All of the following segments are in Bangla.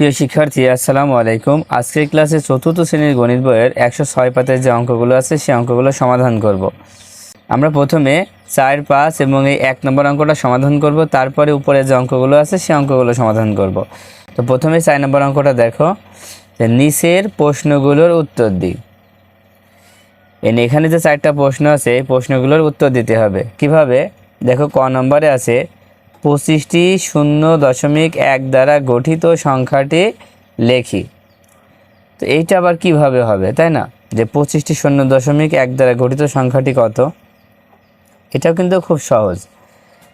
প্রিয় শিক্ষার্থী, আসসালামু আলাইকুম। আজকের ক্লাসে চতুর্থ শ্রেণির গণিত বইয়ের একশো ছয় পাতের যে অঙ্কগুলো আছে, সেই অঙ্কগুলো সমাধান করব। আমরা প্রথমে চার, পাঁচ এবং এই এক নম্বর অঙ্কটা সমাধান করব। তারপরে উপরে যে অঙ্কগুলো আছে, সেই অঙ্কগুলো সমাধান করব। তো প্রথমে চার নম্বর অঙ্কটা দেখো। যে নিচের প্রশ্নগুলোর উত্তর দিই। এন এখানে যে চারটা প্রশ্ন আছে, এই প্রশ্নগুলোর উত্তর দিতে হবে। কীভাবে? দেখো, ক নম্বরে আছে পঁচিশটি শূন্য দশমিক এক দ্বারা গঠিত সংখ্যাটি লেখি। তো এইটা আবার কীভাবে হবে, তাই না? যে পঁচিশটি শূন্য দশমিক এক দ্বারা গঠিত সংখ্যাটি কত? এটাও কিন্তু খুব সহজ।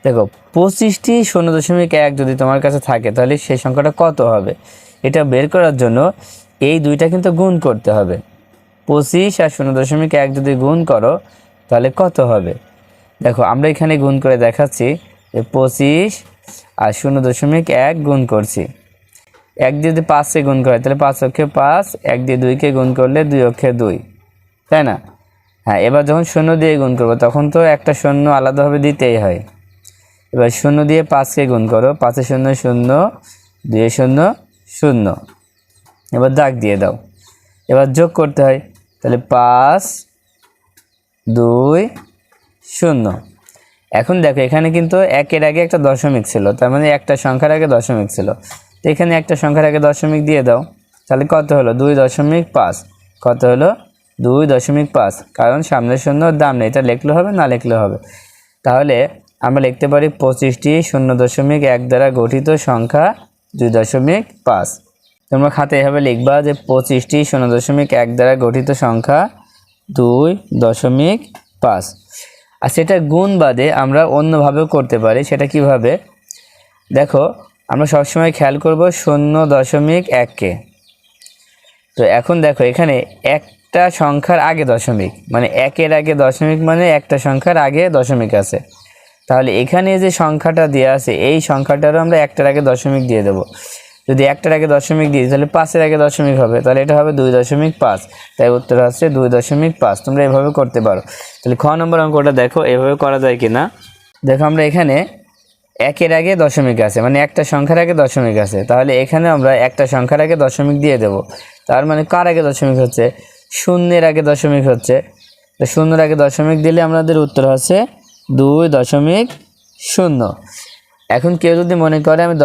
দেখো, পঁচিশটি শূন্য দশমিক এক যদি তোমার কাছে থাকে, তাহলে সেই সংখ্যাটা কত হবে? এটা বের করার জন্য এই দুইটা কিন্তু গুণ করতে হবে। পঁচিশ আর শূন্য দশমিক এক যদি গুণ করো, তাহলে কত হবে? দেখো, আমরা এখানে গুণ করে দেখাচ্ছি পঁচিশ আর শূন্য দশমিক এক গুণ করছি। এক দিয়ে যদি পাঁচকে গুণ করে তাহলে পাঁচ অক্ষে পাঁচ, এক দিয়ে দুইকে গুণ করলে দুই অক্ষে দুই। তাই না? হ্যাঁ এবার যখন শূন্য দিয়ে গুণ করব, তখন তো একটা শূন্য আলাদাভাবে দিতেই হয়। এবার শূন্য দিয়ে পাঁচকে গুণ করো, পাঁচে শূন্য শূন্য, দুয়ে শূন্য শূন্য। এবার দাগ দিয়ে দাও। এবার যোগ করতে হয়, তাহলে পাঁচ, দুই, শূন্য। এখন দেখো, এখানে কিন্তু একের আগে একটা দশমিক ছিল, তার মানে একটা সংখ্যার আগে দশমিক ছিল। তো এখানে একটা সংখ্যার আগে দশমিক দিয়ে দাও, তাহলে কত হলো? দুই দশমিক পাঁচ। কত হলো? দুই দশমিক পাঁচ। কারণ সামনের শূন্য দাম নেই, এটা লিখলে হবে, না লিখলে হবে। তাহলে আমরা লিখতে পারি পঁচিশটি শূন্য দশমিক এক দ্বারা গঠিত সংখ্যা দুই দশমিক পাঁচ। তোমরা খাতে এভাবে লিখবা যে পঁচিশটি শূন্য দশমিক এক দ্বারা গঠিত সংখ্যা দুই দশমিক পাঁচ। আর সেটা গুণ বাদে আমরা অন্যভাবেও করতে পারি। সেটা কীভাবে? দেখো, আমরা সবসময় খেয়াল করব শূন্য দশমিক এককে তো এখন দেখো, এখানে একটা সংখ্যার আগে দশমিক মানে একের আগে দশমিক মানে একটা সংখ্যার আগে দশমিক আছে। তাহলে এখানে যে সংখ্যাটা দেওয়া আছে, এই সংখ্যাটারও আমরা একটার আগে দশমিক দিয়ে দেবো। যদি একটার আগে দশমিক দিই, তাহলে পাঁচের আগে দশমিক হবে। তাহলে এটা হবে দুই দশমিক পাঁচ। তাই উত্তর হচ্ছে দুই দশমিক পাঁচ। তোমরা এভাবে করতে পারো। তাহলে খ নম্বর অঙ্কটা দেখো, এভাবে করা যায় কি না দেখো আমরা এখানে একের আগে দশমিক আছে মানে একটা সংখ্যার আগে দশমিক আছে। তাহলে এখানে আমরা একটা সংখ্যার আগে দশমিক দিয়ে দেব। তার মানে কার আগে দশমিক হচ্ছে? শূন্যের আগে দশমিক হচ্ছে। তো শূন্যের আগে দশমিক দিলে আমাদের উত্তর হচ্ছে দুই দশমিক শূন্য। এখন কেউ যদি মনে করে আমি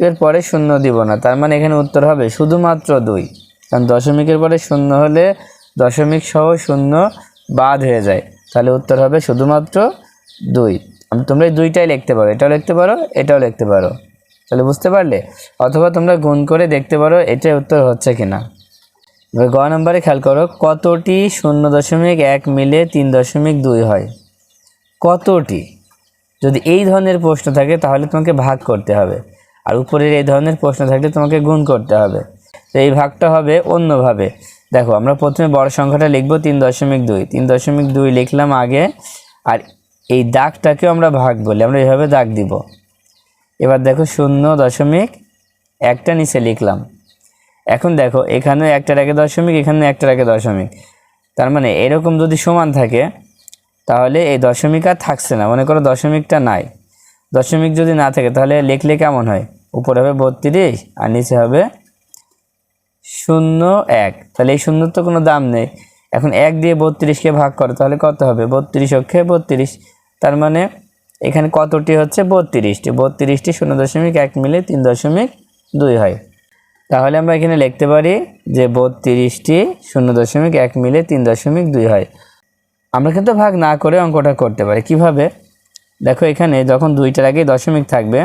দশমিকের পরে শূন্য দিব না। তার মানে এখানে উত্তর হবে শুধুমাত্র দুই। কারণ দশমিকের পরে শূন্য হলে দশমিক সহ শূন্য বাদ হয়ে যায়। তাহলে উত্তর হবে শুধুমাত্র দুই। তোমরা দুইটাই লিখতে পারো। এটাও লিখতে পারো, এটাও লিখতে পারো। তাহলে বুঝতে পারলে? অথবা তোমরা গুণ করে দেখতে পারো এটাই উত্তর হচ্ছে কিনা। এবার গ নম্বরে খেয়াল করো, কতটি শূন্য দশমিক এক মিলে তিন দশমিক দুই হয়? কতটি? যদি এই ধরনের প্রশ্ন থাকে তাহলে তোমাকে ভাগ করতে হবে। আর উপরের এই ধরনের প্রশ্ন থাকলে তোমাকে গুণ করতে হবে। তো এই ভাগটা হবে অন্যভাবে। দেখো, আমরা প্রথমে বড় সংখ্যাটা লিখব তিন দশমিক দুই। তিন দশমিক দুই লিখলাম আগে, আর এই দাগটাকেও আমরা ভাগ বলি, আমরা এভাবে দাগ দিব। এবার দেখো, শূন্য দশমিক একটা নিচে লিখলাম। এখন দেখো, এখানে একটার আগে দশমিক, এখানে একটার আগে দশমিক। তার মানে এরকম যদি সমান থাকে, তাহলে এই দশমিক আর থাকছে না। মনে করো দশমিকটা নাই। দশমিক যদি না থাকে, তাহলে লিখলে কেমন হয়? উপরে হবে বত্রিশ আর নিচে হবে শূন্য এক। তাহলে এই শূন্যর তো কোনো দাম নেই। এখন এক দিয়ে বত্রিশকে ভাগ করো, তাহলে কত হবে? বত্রিশ অক্ষে বত্রিশ। তার মানে এখানে কতটি হচ্ছে? বত্রিশটি। বত্রিশটি শূন্য দশমিক এক মিলে তিন দশমিক দুই হয়। তাহলে আমরা এখানে লিখতে পারি যে বত্রিশটি শূন্য দশমিক এক মিলে তিন দশমিক দুই হয়। আমরা কিন্তু ভাগ না করে অঙ্কটা করতে পারি। কীভাবে? দেখো এখানে যখন দুইটার আগে দশমিক থাকবে,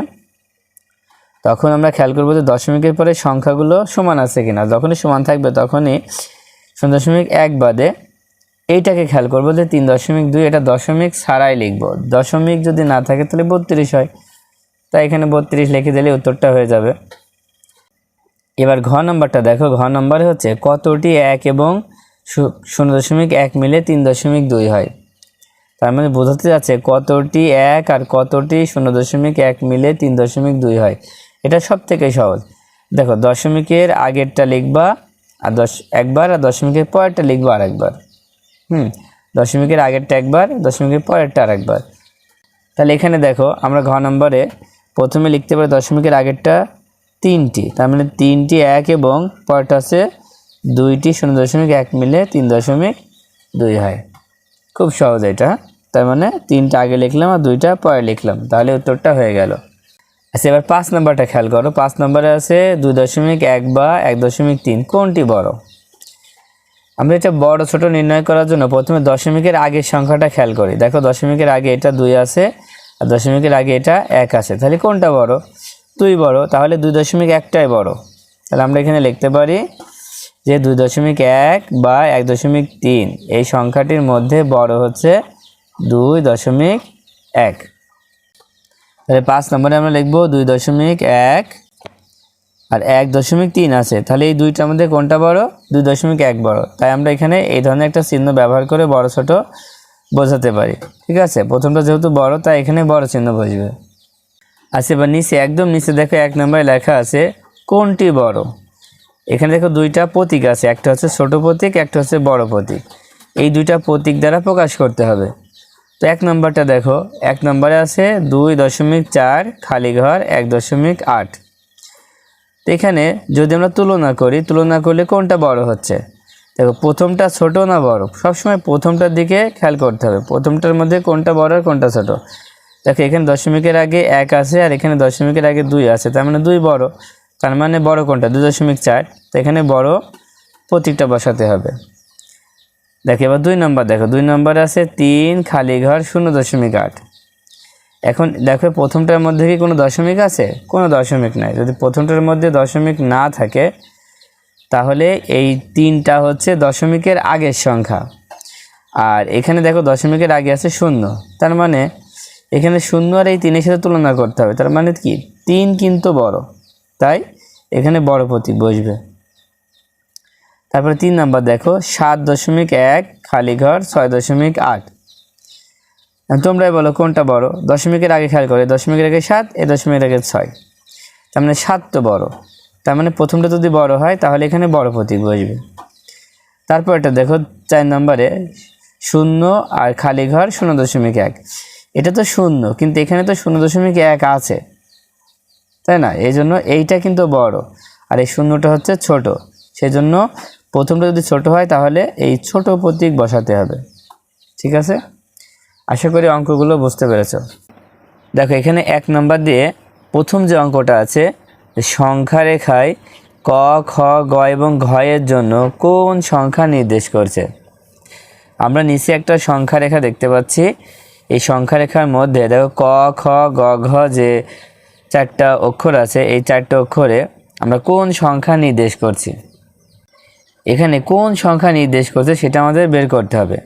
তখন আমরা খেয়াল করব যে দশমিকের পরে সংখ্যাগুলো সমান আছে কিনা। যখনই সমান থাকবে তখনই শূন্য দশমিক এক বাদে এইটাকে খেয়াল করব যে তিন দশমিক দুই, এটা দশমিক ছাড়াই লিখব। দশমিক যদি না থাকে তাহলে বত্রিশ হয়। তাই এখানে বত্রিশ লিখে দিলে উত্তরটা হয়ে যাবে। এবার ঘ নম্বরটা দেখো, ঘ নম্বরে হচ্ছে কতটি এক এবং শূন্য দশমিক এক মিলে তিন দশমিক দুই হয়। তার মানে বোঝাতে যাচ্ছে কতটি এক আর কতটি শূন্য দশমিক এক মিলে তিন দশমিক দুই হয়। এটা সব থেকে সহজ। দেখো, দশমিকের আগেরটা লিখবা আর দশ, একবার আর দশমিকের পরেরটা লিখবা আর একবার হুম, দশমিকের আগেরটা একবার, দশমিকের পরেরটা আর একবার তাহলে এখানে দেখো, আমরা ঘ নম্বরে প্রথমে লিখতে পারি দশমিকের আগেরটা তিনটি। তার মানে তিনটি এক এবং পরেরটা আছে দুইটি শূন্য দশমিক এক মিলে তিন দশমিক দুই হয়। খুব সহজ এটা। তার মানে তিনটা আগে লিখলাম আর দুইটা পরে লিখলাম। তাহলে উত্তরটা হয়ে গেল। আচ্ছা এবার পাঁচ নম্বরটা খেয়াল করো। পাঁচ নম্বরে আছে দুই দশমিক এক বা এক দশমিক তিন। কোনটি বড়? আমরা এটা বড় ছোট নির্ণয় করার জন্য প্রথমে দশমিকের আগের সংখ্যাটা খেয়াল করি। দেখো, দশমিকের আগে এটা দুই আছে আর দশমিকের আগে এটা এক আছে। তাহলে কোনটা বড়? দুই বড়। তাহলে দুই দশমিক একটাই বড়। তাহলে আমরা এখানে লিখতে পারি যে দুই দশমিক এক বা এক দশমিক তিন। এই সংখ্যাটির মধ্যে বড় হচ্ছে দুই দশমিক এক। তাহলে পাঁচ নম্বরে আমরা লিখব দুই দশমিক এক আর এক দশমিক তিন আছে। তাহলে এই দুইটার মধ্যে কোনটা বড়? দুই দশমিক এক বড়। তাই আমরা এখানে এই ধরনের একটা চিহ্ন ব্যবহার করে বড় ছোট বোঝাতে পারি। ঠিক আছে? প্রথমটা যেহেতু বড়, তাই এখানে বড় চিহ্ন বসবে। আচ্ছা এবার নিচে, একদম নিচে দেখো এক নম্বরে লেখা আছে, কোনটি বড়? এখানে দেখো দুইটা প্রতীক আছে। একটা হচ্ছে ছোট প্রতীক, একটা হচ্ছে বড় প্রতীক। এই দুইটা প্রতীক দ্বারা প্রকাশ করতে হবে। তো এক নম্বরটা দেখো, এক নম্বরে আছে দুই দশমিক চার, খালি ঘর এক দশমিক আট। তো এখানে যদি আমরা তুলনা করি, তুলনা করলে কোনটা বড় হচ্ছে? দেখো, প্রথমটা ছোট না বড়? সবসময় প্রথমটার দিকে খেয়াল করতে হবে। প্রথমটার মধ্যে কোনটা বড় আর কোনটা ছোট? দেখো, এখানে দশমিকের আগে এক আছে আর এখানে দশমিকের আগে দুই আছে, তার মানে দুই বড়। তার মানে বড় কোনটা? দুই দশমিক চার। তো এখানে বড় প্রতীকটা বসাতে হবে। দেখো, এবার দুই নম্বর, দেখো, দুই নম্বরে আছে তিন খালি ঘর শূন্য দশমিক আট। এখন দেখো, প্রথমটার মধ্যে কি কোনো দশমিক আছে? কোনো দশমিক নাই। যদি প্রথমটার মধ্যে দশমিক না থাকে, তাহলে এই তিনটা হচ্ছে দশমিকের আগের সংখ্যা। আর এখানে দেখো, দশমিকের আগে আছে শূন্য। তার মানে এখানে শূন্য আর এই তিনের সাথে তুলনা করতে হবে। তার মানে কি? তিন কিন্তু বড়। তাই এখানে বড় প্রতীক বসবে। তারপরে তিন নাম্বার দেখো, সাত দশমিক এক, খালি ঘর, ছয় দশমিক আট। তোমরাই বলো কোনটা বড়? দশমিকের আগে খেয়াল করে দশমিকের আগে সাত এ দশমিকের আগে ছয়। তার মানে সাত তো বড়। তার মানে প্রথমটা যদি বড় হয়, তাহলে এখানে বড় প্রতীক বসবে। তারপর এটা দেখো, চার নম্বরে, শূন্য আর খালি ঘর শূন্য দশমিক এক। এটা তো শূন্য, কিন্তু এখানে তো শূন্য দশমিক এক আছে। তাই না? এই জন্য এইটা কিন্তু বড়। আর এই শূন্যটা হচ্ছে ছোট। সেজন্য প্রথমটা যদি ছোট হয়, তাহলে এই ছোট প্রতীক বসাতে হবে। ঠিক আছে? আশা করি অঙ্কগুলো বুঝতে পেরেছ। দেখো, এখানে এক নম্বর দিয়ে প্রথম যে অঙ্কটা আছে সংখ্যা রেখায় ক, খ, গ এবং ঘ এর জন্য কোন সংখ্যা নির্দেশ করছে? আমরা নিচে একটা সংখ্যা রেখা দেখতে পাচ্ছি। এই সংখ্যা রেখার মধ্যে দেখো, ক, খ, গ, ঘ যে চারটা অক্ষর আছে, এই চারটা অক্ষরে আমরা কোন সংখ্যা নির্দেশ করছি? এখানে কোন সংখ্যা নির্দেশ করছে সেটা আমাদের বের করতে হবে।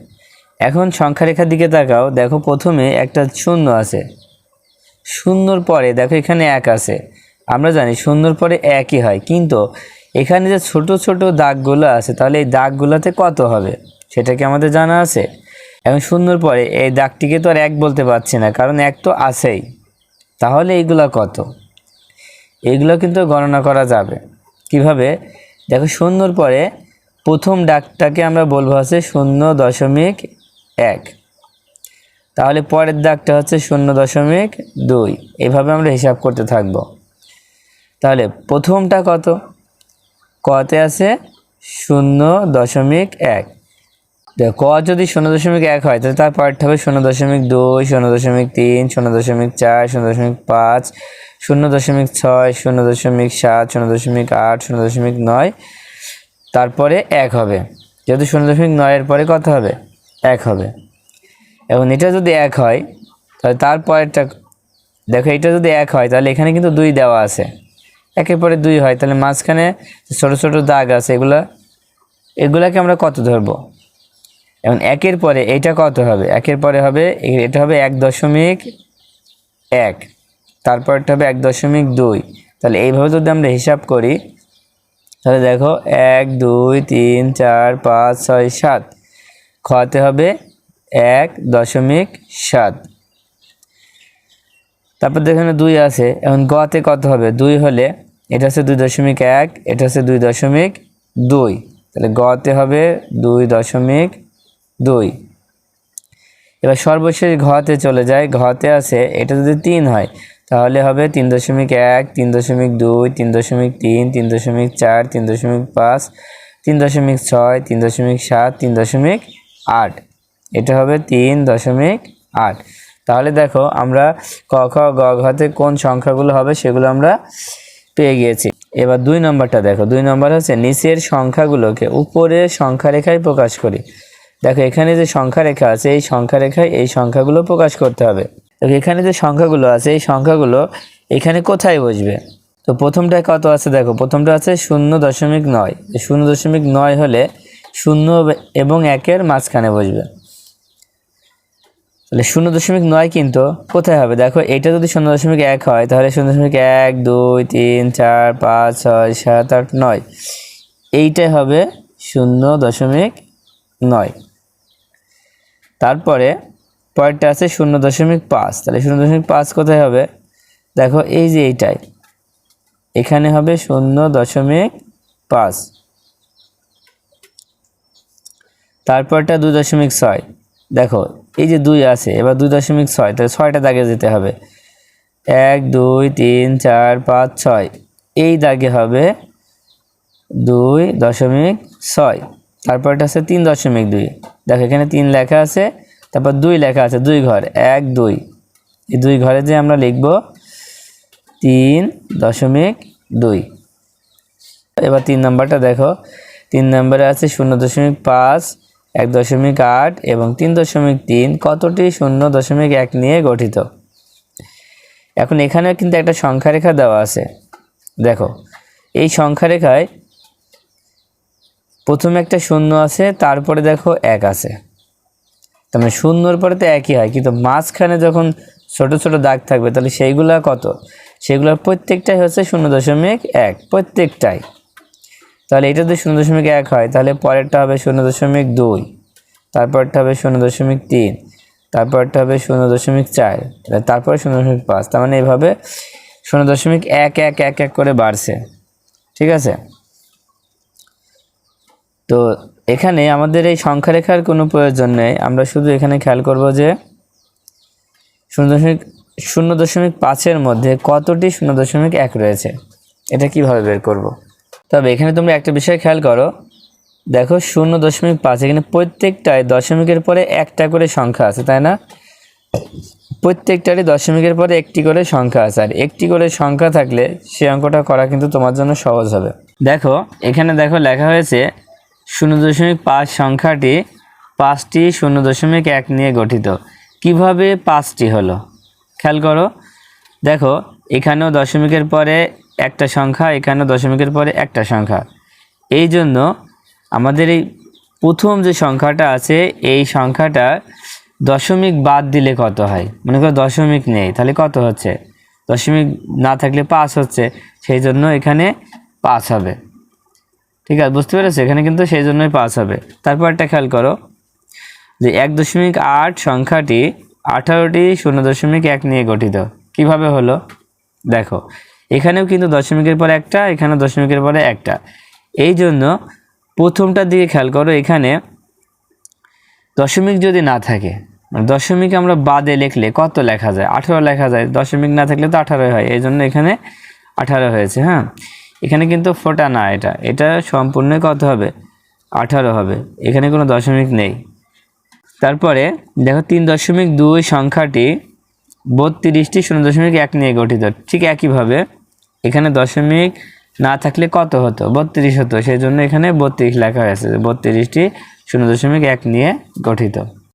এখন সংখ্যা রেখার দিকে তাকাও, দেখো প্রথমে একটা শূন্য আছে। শূন্যর পরে দেখো এখানে এক আছে। আমরা জানি শূন্যর পরে একই হয়, কিন্তু এখানে যে ছোট ছোট দাগগুলো আছে, তাহলে এই দাগগুলোতে কত হবে? সেটা কি আমাদের জানা আছে? এখন শূন্যর পরে এই দাগটিকে তো আর এক বলতে পারছি না, কারণ এক তো আছেই। তাহলে এইগুলা কত? এইগুলো কিন্তু গণনা করা যাবে। কীভাবে? দেখো শূন্যর পরে প্রথম ডাকটাকে আমরা বলব হচ্ছে শূন্য দশমিক এক তাহলে পরের দাগটা হচ্ছে শূন্য দশমিক দুই এভাবে আমরা হিসাব করতে থাকব তাহলে প্রথমটা কত কতে আছে শূন্য দশমিক এক ক যদি শূন্য দশমিক এক হয় তাহলে তার পরেরটা হবে শূন্য দশমিক দুই শূন্য দশমিক তিন শূন্য দশমিক চার শূন্য দশমিক পাঁচ শূন্য দশমিক ছয় শূন্য দশমিক সাত শূন্য দশমিক আট শূন্য দশমিক নয় তারপরে এক হবে। যেহেতু শূন্য দশমিক নয়ের পরে কত হবে? এক হবে। এবং এটা যদি এক হয়, তাহলে তারপরেরটা দেখো এটা যদি এক হয়, তাহলে এখানে কিন্তু দুই দেওয়া আছে। একের পরে দুই হয়, তাহলে মাঝখানে ছোট ছোট দাগ আছে, এগুলা, এগুলাকে আমরা কত ধরবো? এবং একের পরে এইটা কত হবে? একের পরে হবে, এটা হবে এক দশমিক এক। তারপরটা হবে এক দশমিক দুই। তাহলে এইভাবে যদি আমরা হিসাব করি তাহলে দেখো, এক, দুই, তিন, চার, পাঁচ, ছয়, সাত। খতে হবে এক দশমিক সাত। তারপর দেখুন দুই আছে। এখন গতে কত হবে? দুই হলে এটা হচ্ছে দুই দশমিক এক, এটা হচ্ছে দুই দশমিক দুই। তাহলে গতে হবে দুই দশমিক দুই। এবার সর্বশেষ ঘতে চলে যায় ঘতে আছে, এটা যদি তিন হয় তাহলে হবে তিন দশমিক এক, তিন দশমিক দুই, তিন দশমিক তিন তিন দশমিক চার, তিন দশমিক পাঁচ, তিন দশমিক ছয়, তিন দশমিক সাত, তিন দশমিক আট। এটা হবে তিন দশমিক আট। তাহলে দেখো আমরা ক, খ, গ কোন সংখ্যাগুলো হবে সেগুলো আমরা পেয়ে গিয়েছি। এবার দুই নম্বরটা দেখো। দুই নম্বর হচ্ছে নিচের সংখ্যাগুলোকে উপরের সংখ্যা রেখায় প্রকাশ করি। দেখো এখানে যে সংখ্যা রেখা আছে, এই সংখ্যা রেখায় এই সংখ্যাগুলো প্রকাশ করতে হবে। দেখো, এখানে যে সংখ্যাগুলো আছে, এই সংখ্যাগুলো এখানে কোথায় বসবে? তো প্রথমটায় কত আছে দেখো, প্রথমটা আছে শূন্য দশমিক নয়। শূন্য দশমিক নয় হলে শূন্য এবং একের মাঝখানে বসবে। তাহলে শূন্য দশমিক নয় কিন্তু কোথায় হবে? দেখো, এটা যদি শূন্য দশমিক এক হয়, তাহলে শূন্য দশমিক এক, দুই, তিন, চার, পাঁচ, ছয়, সাত, আট, নয়। এইটাই হবে শূন্য দশমিক নয়। তারপরে পরেরটা আছে শূন্য দশমিক পাঁচ। তাহলে শূন্য দশমিক পাঁচ কোথায় হবে? দেখো, এই যে এইটাই। এখানে হবে শূন্য দশমিক পাঁচ। তারপরটা দুই দশমিক ছয়। দেখো, এই যে দুই আছে, এবার দুই দশমিক ছয়, তাহলে ছয়টা দাগে যেতে হবে। এক, দুই, তিন, চার, পাঁচ, ছয়। এই দাগে হবে দুই দশমিক ছয়। তারপরটা আছে তিন দশমিক দুই। দেখো, এখানে তিন লেখা আছে। তারপর দুই লেখা আছে, দুই ঘর, এক, দুই। এই দুই ঘরে যে আমরা লিখব তিন দশমিক দুই। এবার তিন নাম্বারটা দেখো, তিন নম্বরে আছে শূন্য দশমিক পাঁচ, এক দশমিক আট এবং তিন দশমিক তিন। কতটি? শূন্য দশমিক এক নিয়ে গঠিত। এখন এখানে কিন্তু একটা সংখ্যা রেখা দেওয়া আছে। দেখো, এই সংখ্যা রেখায় প্রথমে একটা শূন্য আছে, তারপরে দেখো এক আছে। তার মানে শূন্যর পরে তো একই হয়। কিন্তু মাঝখানে যখন ছোট ছোট দাগ থাকবে, তাহলে সেইগুলো কত? সেগুলোর প্রত্যেকটাই হচ্ছে শূন্য দশমিক এক, প্রত্যেকটাই। তাহলে এটা যদি শূন্য দশমিক এক হয়, তাহলে পরেরটা হবে শূন্য দশমিক দুই, তারপরটা হবে শূন্য দশমিক তিন, তারপরটা হবে শূন্য দশমিক চার তারপরে শূন্য দশমিক পাঁচ। তার মানে এইভাবে শূন্য দশমিক এক এক এক এক করে বাড়ছে। ঠিক আছে? তো এখানে আমাদের এই সংখ্যা রেখার কোনো প্রয়োজন নেই। আমরা শুধু এখানে খেয়াল করব যে শূন্য দশমিক শূন্য দশমিক পাঁচের মধ্যে কতটি শূন্য দশমিক এক রয়েছে? এটা কীভাবে বের করব। তবে এখানে তোমরা একটা বিষয় খেয়াল করো। দেখো শূন্য দশমিক পাঁচ, এখানে প্রত্যেকটায় দশমিকের পরে একটা করে সংখ্যা আছে, তাই না? প্রত্যেকটারই দশমিকের পরে একটি করে সংখ্যা আছে, আর একটি করে সংখ্যা থাকলে সে অঙ্কটা করা কিন্তু তোমার জন্য সহজ হবে। দেখো, এখানে দেখো লেখা হয়েছে শূন্য দশমিক পাঁচ সংখ্যাটি পাঁচটি শূন্য দশমিক এক নিয়ে গঠিত। কীভাবে পাঁচটি হলো? খেয়াল করো। দেখো, এখানেও দশমিকের পরে একটা সংখ্যা, এখানেও দশমিকের পরে একটা সংখ্যা। এই জন্য আমাদের এই প্রথম যে সংখ্যাটা আছে, এই সংখ্যাটা দশমিক বাদ দিলে কত হয়? মনে করো দশমিক নেই, তাহলে কত হচ্ছে? দশমিক না থাকলে পাঁচ হচ্ছে, সেই জন্য এখানে পাঁচ হবে। ঠিক আছে, বুঝতে পেরেছ? এখানে কিন্তু সেই জন্যই পাস হবে। তারপর একটা খেয়াল করো যে এক দশমিক আট সংখ্যাটি আঠারোটি শূন্য দশমিক এক নিয়ে গঠিত। কীভাবে হলো? দেখো, এখানেও কিন্তু দশমিকের পরে একটা এখানে দশমিকের পরে একটা। এই জন্য প্রথমটার দিকে খেয়াল করো, এখানে দশমিক যদি না থাকে মানে দশমিক আমরা বাদে লিখলে কত লেখা যায়? আঠারো লেখা যায়, দশমিক না থাকলে তো আঠারো হয়। এই জন্য এখানে আঠারো হয়েছে হ্যাঁ? এখানে কিন্তু ফোটা না এটা। এটা সম্পূর্ণ কত হবে? আঠারো হবে। এখানে কোনো দশমিক নেই। তারপরে দেখো তিন দশমিক দুই সংখ্যাটি বত্রিশটি শূন্য দশমিক এক নিয়ে গঠিত। ঠিক একইভাবে এখানে দশমিক না থাকলে কত হতো? বত্রিশ হতো। সেই জন্য এখানে বত্রিশ লেখা হয়েছে বত্রিশটি শূন্য দশমিক এক নিয়ে গঠিত।